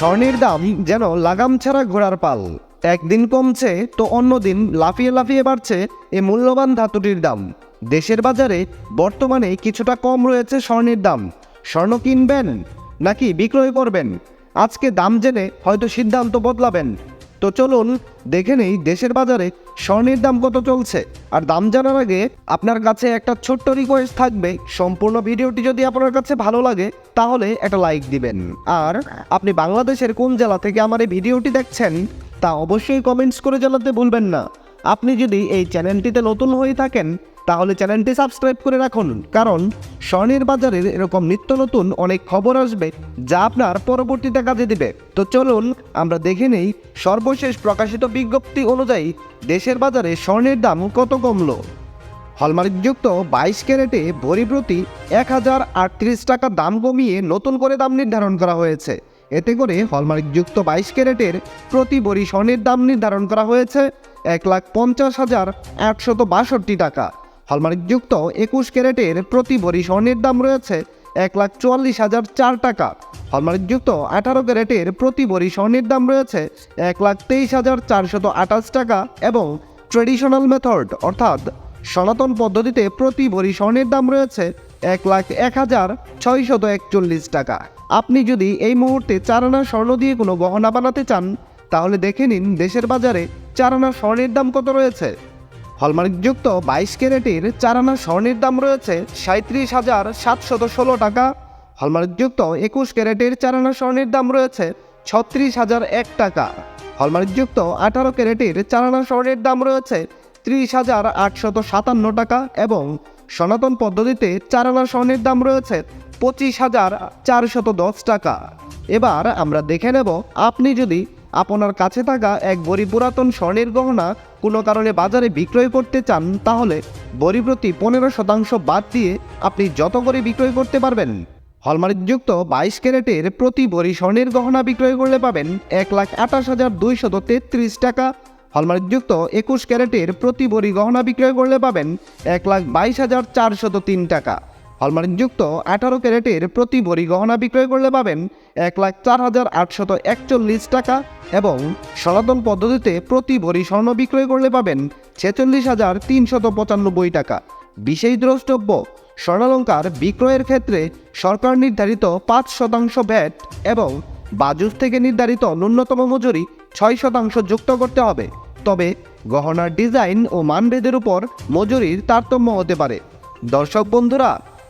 স্বর্ণের দাম যেন লাগাম ছাড়া ঘোড়ার পাল। একদিন কমছে, তো অন্যদিন লাফিয়ে লাফিয়ে বাড়ছে এ মূল্যবান ধাতুটির দাম। দেশের বাজারে বর্তমানে কিছুটা কম রয়েছে স্বর্ণের দাম। স্বর্ণ কিনবেন নাকি বিক্রয় করবেন? আজকে দাম জেনে হয়তো সিদ্ধান্ত বদলাবেন। তো চলুন দেখে নেই দেশের বাজারে স্বর্ণের দাম কত চলছে। আর দাম জানার আগে আপনার কাছে একটা ছোট্ট রিকোয়েস্ট থাকবে। সম্পূর্ণ ভিডিওটি যদি আপনার কাছে ভালো লাগে, তাহলে একটা লাইক দিবেন। আর আপনি বাংলাদেশের কোন জেলা থেকে আমার এই ভিডিওটি দেখছেন, তা অবশ্যই কমেন্টস করে জানাতে ভুলবেন না। আপনি যদি এই চ্যানেলটিতে নতুন হয়ে থাকেন, তাহলে চ্যানেলটি সাবস্ক্রাইব করে রাখুন। কারণ স্বর্ণের বাজারের এরকম নিত্য নতুন অনেক খবর আসবে যা আপনার পরবর্তীতে কাজে দিবে। তো চলুন, আমরা দেখে নেই সর্বশেষ প্রকাশিত বিজ্ঞপ্তি অনুযায়ী দেশের বাজারে স্বর্ণের দাম কত কমলো। হলমার্কযুক্ত বাইশ ক্যারেটে ভরি প্রতি এক হাজার আটত্রিশ টাকা দাম কমিয়ে নতুন করে দাম নির্ধারণ করা হয়েছে। এতে করে হলমার্কযুক্ত বাইশ ক্যারেটের প্রতি ভরি স্বর্ণের দাম নির্ধারণ করা হয়েছে এক লাখ পঞ্চাশ হাজার আটশত বাষট্টি টাকা। হলমার্কযুক্ত একুশ ক্যারেটের প্রতি ভরি স্বর্ণের দাম রয়েছে এক লাখ চুয়াল্লিশ হাজার চার টাকা। হলমার্কযুক্ত আঠারো ক্যারেটের প্রতি ভরি স্বর্ণের দাম রয়েছে এক লাখ তেইশ হাজার চারশত আঠাশ টাকা এবং ট্রেডিশনাল মেথড অর্থাৎ সনাতন পদ্ধতিতে প্রতি ভরি স্বর্ণের দাম রয়েছে এক লাখ এক হাজার ছয়শত একচল্লিশ টাকা। আপনি যদি এই মুহূর্তে চার আনা স্বর্ণ দিয়ে কোনো গহনা বানাতে চান, তাহলে দেখে নিন দেশের বাজারে চার আনা স্বর্ণের দাম কত রয়েছে। হলমার্কযুক্ত বাইশ ক্যারেটের চার আনা স্বর্ণের দাম রয়েছে সাঁত্রিশ হাজার সাতশত ষোলো টাকা। হলমার্কযুক্ত একুশ ক্যারেটের চার আনা স্বর্ণের দাম রয়েছে ছত্রিশ হাজার এক টাকা। হলমার্কযুক্ত আঠারো ক্যারেটের চার আনা স্বর্ণের দাম রয়েছে ত্রিশ হাজার আটশত সাতান্ন টাকা এবং সনাতন পদ্ধতিতে চার আনা স্বর্ণের দাম রয়েছে পঁচিশ হাজার চারশত দশ টাকা। এবার আমরা দেখে নেব, আপনি যদি আপনার কাছে থাকা এক বড়ি পুরাতন স্বর্ণের গহনা কোনো কারণে বাজারে বিক্রয় করতে চান, তাহলে বড়ি প্রতি পনেরো শতাংশ বাদ দিয়ে আপনি যত করে বিক্রয় করতে পারবেন। হলমার্কযুক্ত বাইশ ক্যারেটের প্রতি ভরি স্বর্ণের গহনা বিক্রয় করলে পাবেন এক লাখ আঠাশ হাজার দুইশত তেত্রিশ টাকা। হলমার্কযুক্ত একুশ ক্যারেটের প্রতি ভরি গহনা বিক্রয় করলে পাবেন এক লাখ বাইশ হাজার চারশত তিন টাকা। হলমার্কযুক্ত আঠারো ক্যারেটের প্রতি ভরি গহনা বিক্রয় করলে পাবেন এক লাখ চার হাজার আটশত একচল্লিশ টাকা এবং সনাতন পদ্ধতিতে প্রতি ভরি স্বর্ণ বিক্রয় করলে পাবেন ছেচল্লিশ হাজার তিনশত পঁচানব্বই টাকা। বিশেষ দ্রষ্টব্য, স্বর্ণালঙ্কার বিক্রয়ের ক্ষেত্রে সরকার নির্ধারিত পাঁচ শতাংশ ভ্যাট এবং বাজুস থেকে নির্ধারিত ন্যূনতম মজুরি ছয় শতাংশ যুক্ত করতে হবে। তবে গহনার ডিজাইন ও মানভেদের উপর মজুরির তারতম্য হতে পারে। দর্শক বন্ধুরা